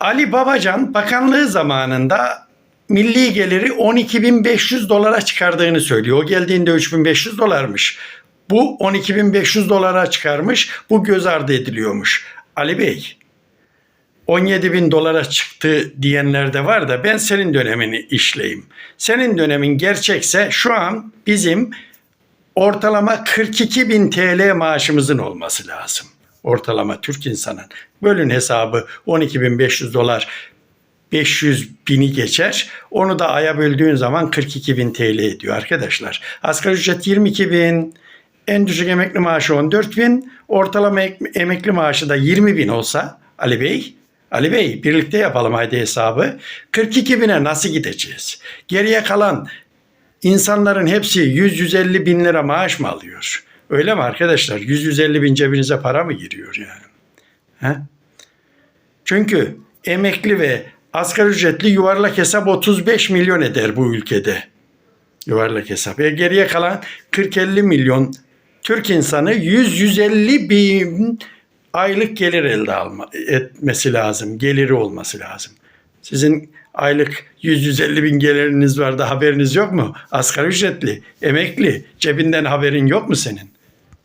Ali Babacan bakanlığı zamanında milli geliri 12.500 dolara çıkardığını söylüyor. O geldiğinde 3.500 dolarmış. Bu 12.500 dolara çıkarmış. Bu göz ardı ediliyormuş. Ali Bey 17 bin dolara çıktı diyenler de var da ben senin dönemini işleyeyim. Senin dönemin gerçekse şu an bizim ortalama 42 bin TL maaşımızın olması lazım. Ortalama Türk insanın. Bölün hesabı 12.500 dolar 500 bini geçer. Onu da aya böldüğün zaman 42 bin TL ediyor arkadaşlar. Asgari ücret 22 bin, en düşük emekli maaşı 14 bin, ortalama ek- emekli maaşı da 20 bin olsa Ali Bey, Ali Bey birlikte yapalım haydi hesabı. 42 bine nasıl gideceğiz? Geriye kalan insanların hepsi 100-150 bin lira maaş mı alıyor? Öyle mi arkadaşlar? 100-150 bin cebinize para mı giriyor yani? He? Çünkü emekli ve asgari ücretli yuvarlak hesap 35 milyon eder bu ülkede. Yuvarlak hesap. E geriye kalan 40-50 milyon Türk insanı 100-150 bin aylık gelir elde alma, etmesi lazım. Geliri olması lazım. Sizin aylık 100-150 bin geliriniz var da haberiniz yok mu? Asgari ücretli, emekli, cebinden haberin yok mu senin?